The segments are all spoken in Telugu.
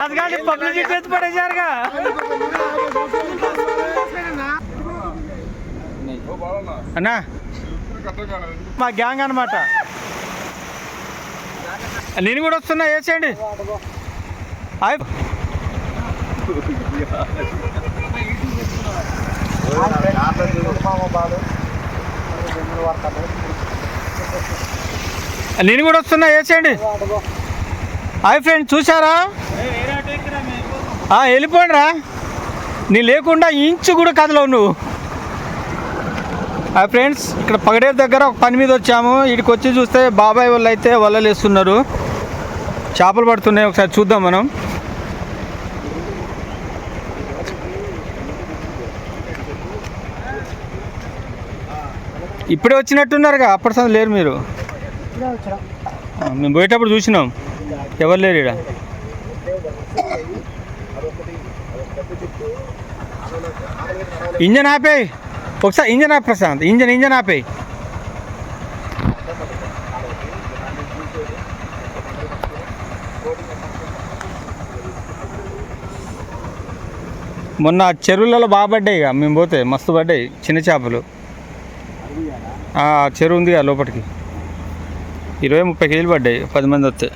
అది పబ్లిసిటీ ఎత్తి పడేశారుగా. అన్నా మా గ్యాంగ్ అనమాట నేను కూడా వస్తున్నా వేసేయండి హాయ్ నేను కూడా వస్తున్నా వేసేయండి హాయ్ ఫ్రెండ్ చూసారా వెళ్ళిపోండి రా నీ లేకుండా ఇంచు కూడా కదలవు నువ్వు. ఆ ఫ్రెండ్స్ ఇక్కడ పగడేరు దగ్గర ఒక పని మీద వచ్చాము. ఇక్కడికి వచ్చి చూస్తే బాబాయ్ వాళ్ళు అయితే వలలు వేస్తున్నారు. చేపలు పడుతున్నాయి. ఒకసారి చూద్దాం మనం. ఇప్పుడే వచ్చినట్టున్నారుగా? అప్పటి సంది లేరు మీరు. మేము పోయేటప్పుడు చూసినాం. ఎవరు లేరు ఇక్కడ ఇంజన్ ఆపేయి ఒకసారి ఇంజన్ ఆపి ప్రశాంత్. ఇంజన్ ఇంజన్ ఆపేయి మొన్న చెరువులలో బాగా పడ్డాయి ఇక. మేము పోతే మస్తు పడ్డాయి. చిన్న చేపలు. ఆ, చెరువు ఉంది లోపలికి ఇరవై ముప్పై కేజీలు పడ్డాయి. పది మంది వస్తే.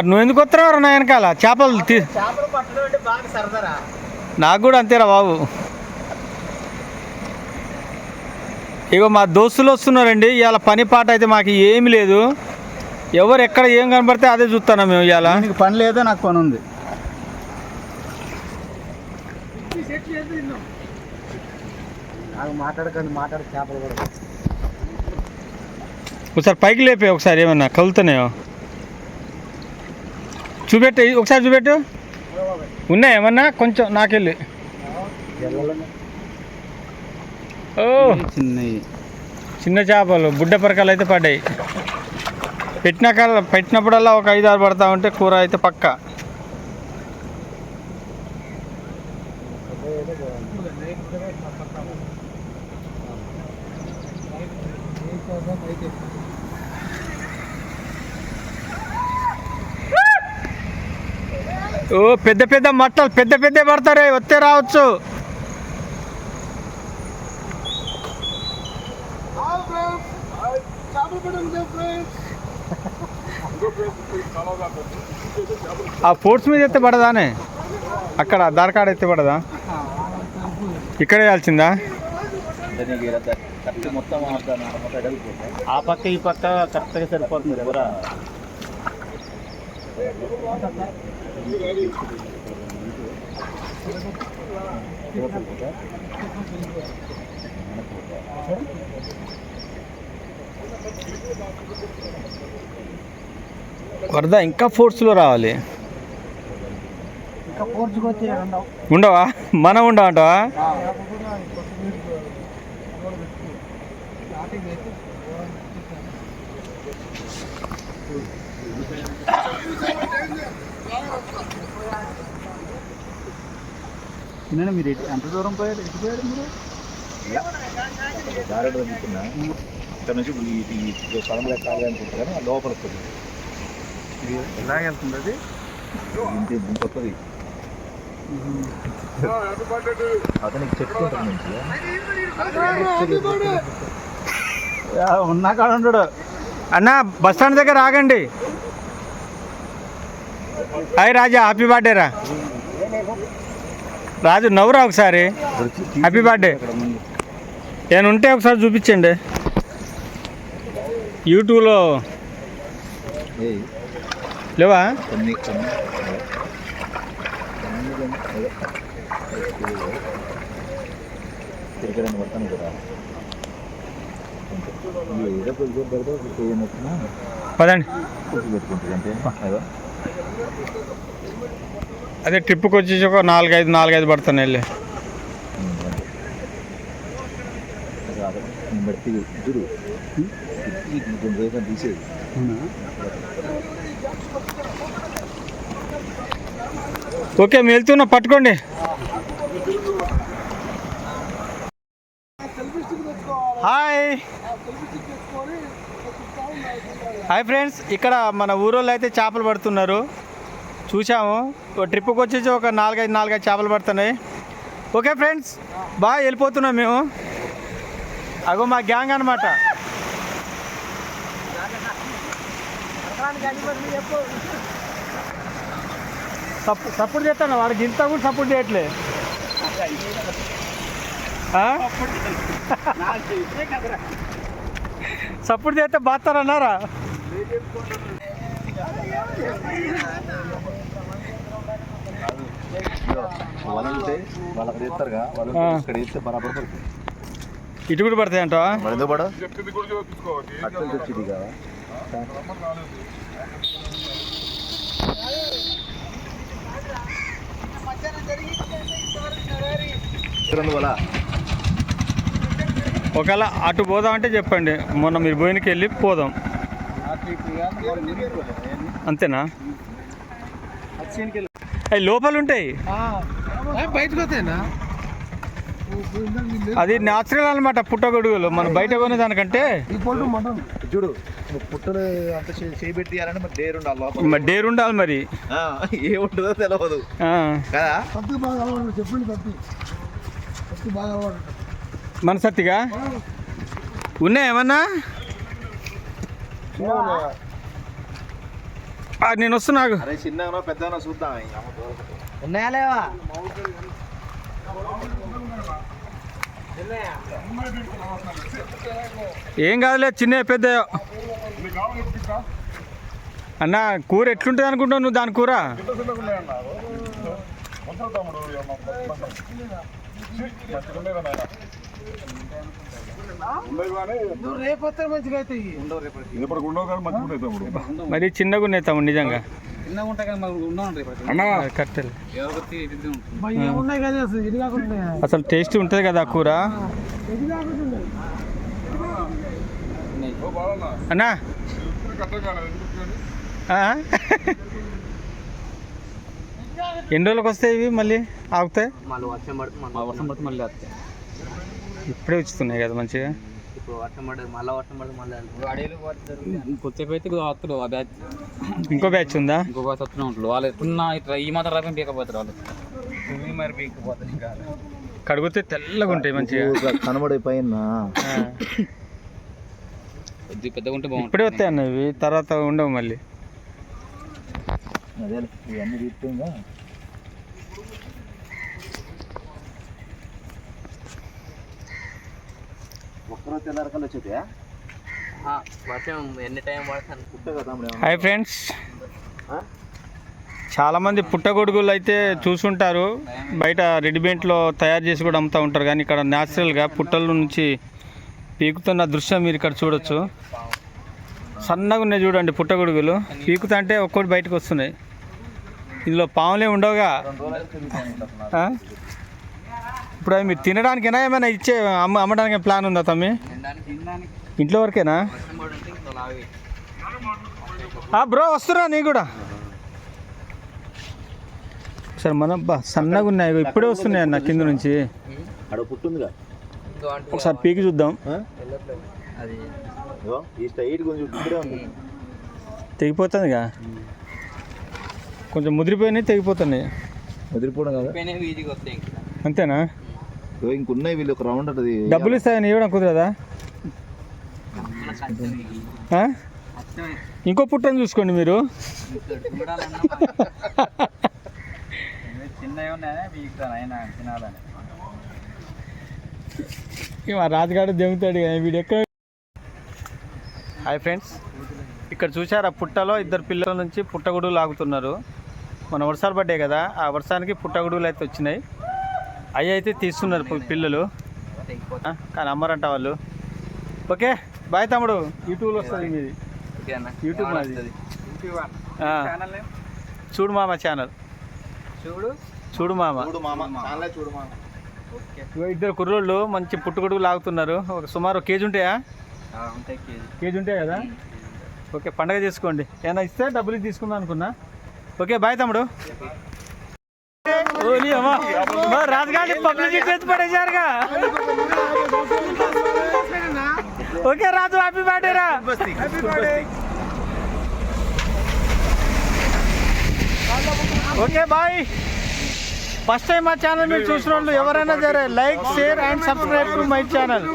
అది నువ్వు ఎందుకు వస్తున్నావు నా వెనకాల? చేపలు తీ అంటే నాకు కూడా అంతేరా బాబు. ఇగో మా దోస్తులు వస్తున్నారండి. ఇవాళ పని పాట అయితే మాకు ఏమి లేదు. ఎవరు ఎక్కడ ఏం కనబడితే అదే చూస్తున్నాం మేము ఇవాళ. నీకు పని లేదా నాకు పని ఉంది. మాట్లాడకండి మాట్లాడి చేపలు కూడా. ఒకసారి పైకి లేపే ఒకసారి ఏమన్నా కలుతున్నాయో చూపెట్టు ఒకసారి చూపెట్టు. ఉన్నాయా ఏమన్నా? కొంచెం నాకెళ్ళి. ఓ. చిన్నవి చిన్న చేపలు బుడ్డ పరకాలు అయితే పడ్డాయి. పెట్టినాక పెట్టినప్పుడల్లా ఒక ఐదు ఆరు పడతా ఉంటే కూర అయితే పక్క. ఓ పెద్ద పెద్ద మట్టలు పెద్ద పెద్ద పడతారే వస్తే రావచ్చు. ఆ ఫోర్ట్స్ మీద ఎత్తే పడదానే? అక్కడ దారకాడ ఎత్తే పడదా? ఇక్కడ వేయాల్సిందా ఆ పక్క ఈ పక్క కరెక్ట్గా సరిపోతుంది ఎవరా? వరద ఇంకా ఫోర్స్లో రావాలి. ఉండవా. మనం ఉండవంటావా తినండి మీరు ఎంత దూరం పోయాడు ఎటు పోయాడు మీరు? వెళ్తున్నా ఇక్కడ నుంచి ఇప్పుడు ఈ- ఎక్కాలి అనుకుంటారు కానీ ఆ లోపల వస్తుంది. ఎలాగ వెళ్తుంది అది? ఇంటి కొత్తది అతనికి చెప్పుకుంటారు మంచిగా. ఉండడు అన్న బస్ స్టాండ్ దగ్గర ఆగండి. హాయ్ రాజా హ్యాపీ బర్త్డే రా. రాజు నవ్వురా ఒకసారి. హ్యాపీ బర్త్డే నేను ఉంటే ఒకసారి చూపించండి. యూట్యూబ్లో లేవా? కొన్ని పదండి. అదో. ట్రిప్కి వచ్చేసి ఒక నాలుగైదు నాలుగైదు పడుతున్నాయి వెళ్ళి. ఓకే వెళ్తున్నా పట్టుకోండి హాయ్ హాయ్ ఫ్రెండ్స్ ఇక్కడ మన ఊరోళ్ళు అయితే చేపలు పడుతున్నారు. చూసాము ఒక ట్రిప్కి వచ్చేసి ఒక నాలుగైదు నాలుగైదు చేపలు పడుతున్నాయి. ఓకే ఫ్రెండ్స్ బాగా వెళ్ళిపోతున్నాం మేము. అగో మా గ్యాంగ్ అనమాట సపోర్ట్ చేస్తాను? వాడికి ఇంత కూడా సపోర్ట్ చేయట్లే. సపోర్ట్ చేస్తే బాస్తారన్నారా ఇటు కూడా పడతాయి వల్ల ఒకవేళ అటు పోదామంటే చెప్పండి. మొన్న మీరు పోయినకి వెళ్ళి పోదాం. అంతేనా? అవి లోపల ఉంటాయి బయటకు వస్తాయినా అది న్యాచురల్ అనమాట పుట్టగొడుగులు. మనం బయట కొనే దానికంటే. చూడు పుట్టలు అంత చేయబెట్టి మరి డేర్ ఉండాలి లోపల. మరి డేర్ ఉండాలి మరి. ఆ, ఏ ఉంటుందో తెలియదు ఆ, కదా? మన సత్తిగా? ఉన్నాయా ఏమన్నా? నేను వస్తున్నా. అరే చూద్దాం. ఉన్నాయా లేవా? ఏం కాదులే చిన్న పెద్ద అన్న కూర ఎట్లుంటుంది అనుకుంటావు నువ్వు దాని కూర నువ్వు రేపు వస్తే మంచిగా అవుతాయి మరి చిన్నగా ఉన్నాయి తమ్ముడు నిజంగా. అసలు? టేస్ట్ ఉంటుంది కదా కూర? అన్నా. ఆ? ఎన్ని రోజులకు వస్తాయి ఇవి మళ్ళీ ఆగుతాయి. ఇప్పుడే వచ్చుతున్నాయి కదా మంచిగా. ఇప్పుడు వర్షం మళ్ళీ వర్షం మళ్ళీ అడవిలో కొద్దిసేపు అయితే వస్తారు ఆ బ్యాచ్. ఇంకో బ్యాచ్ ఉందా? ఇంకో బ్యాచ్ వస్తూనే ఉంటారు వాళ్ళు ఎట్లున్నా ఇట్లా ఈ మాత్రం రకం పీకపోతారు వాళ్ళు. మరి పీకపోతారు ఇంకా కడిగితే తెల్లగా ఉంటాయి మంచిగా. ఇట్లా కనబడే పైన ఆ. కొద్ది పెద్దగా ఉంటే బాగుంటుంది. ఇప్పుడే వస్తాయి అన్న ఇవి తర్వాత ఉండవు మళ్ళీ. అదే ఇవన్నీ ఒక్కరోజు తెల్లారకల్లా వచ్చేదా వర్షం ఎన్ని టైం పడుతుంది పుట్ట కదా? Hi friends. ఆ? చాలామంది పుట్టగొడుగులు అయితే చూసుంటారు. బయట రెడీమేడ్లో తయారు చేసి కూడా అమ్ముతూ ఉంటారు. కానీ ఇక్కడ న్యాచురల్గా పుట్టల నుంచి పీకుతున్న దృశ్యం మీరు ఇక్కడ చూడొచ్చు. సన్నగా ఉన్నాయి చూడండి పుట్టగొడుగులు. పీకుతా అంటే ఒక్కోటి బయటకు వస్తున్నాయి. ఇందులో పాములే ఉండవుగా రెండు రోజులు అయితే తిరుగుతాను ఉంటున్నారు. ఆ? ఇప్పుడు అవి మీరు తినడానికైనా? ఏమైనా ఇచ్చే అమ్మ అమ్మడానికి ప్లాన్ ఉందా తమ్మి? తినడానికి తినడానికి ఇంట్లో వరకేనా? బ్రో వస్తున్నా నీ కూడా. సరే మన బా సన్నగా ఉన్నాయి. ఇప్పుడే వస్తున్నాయి అన్న కింద నుంచి. ఒకసారి పీకి చూద్దాం. తెగిపోతుందిగా. కొంచెం ముదిరిపోయినాయి తెగిపోతున్నాయి. వదిలిపోవడం కదా? అంతేనా? ఇంకున్నాయి వీళ్ళు ఒక రౌండ్ ఉంటుంది డబ్బులు ఇస్తాయని ఇవ్వడం కుదరదా. ఇంకో పుట్టని చూసుకోండి మీరు. మా రాజుగాడు దెంగుతాడు ఇక వీడు ఎక్కడ? Hi friends. ఇక్కడ చూసారా పుట్టలో ఇద్దరు పిల్లల నుంచి పుట్టగొడుగులు లాగుతున్నారు. మన వర్షాలు పడ్డాయి కదా ఆ వర్షానికి పుట్టగొడుగులు అయితే వచ్చినాయి. అవి అయితే తీస్తున్నారు పిల్లలు. ఆ, కానీ అమ్మరంట వాళ్ళు. ఓకే బాయ్ తమ్ముడు. యూట్యూబ్లో వస్తుంది మీది. యూట్యూబ్ చూడు మామ ఛానల్ చూడు. చూడు మామ. చూడు మామ. చాలా చూడు మామ. ఇగో ఇద్దరు కుర్రోళ్ళు మంచి పుట్టుగొడుగు లాగుతున్నారు. ఒక సుమారు ఒక కేజీ ఉంటాయా? ఉంటాయి కేజీ. కేజీ ఉంటాయి కదా? ఓకే పండగ చేసుకోండి. ఏమైనా ఇస్తే డబ్బులు తీసుకుందాం అనుకున్నా. ఓకే బాయ్ తమ్ముడు. ఓలీ అమ్మా. మా రాజుగారి పబ్లిసిటీ చేసి పడేశారుగా. ఓకే రాజు హ్యాపీ బర్త్డే రా. Okay bye. ఫస్ట్ టైం మా ఛానల్ మీరు చూసిన వాళ్ళు ఎవరైనా సరే like share and subscribe to my channel.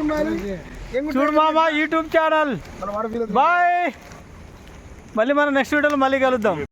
చూడు మామ యూట్యూబ్ ఛానల్. బాయ్. మళ్ళీ మనం నెక్స్ట్ వీడియోలో మళ్ళీ కలుద్దాం.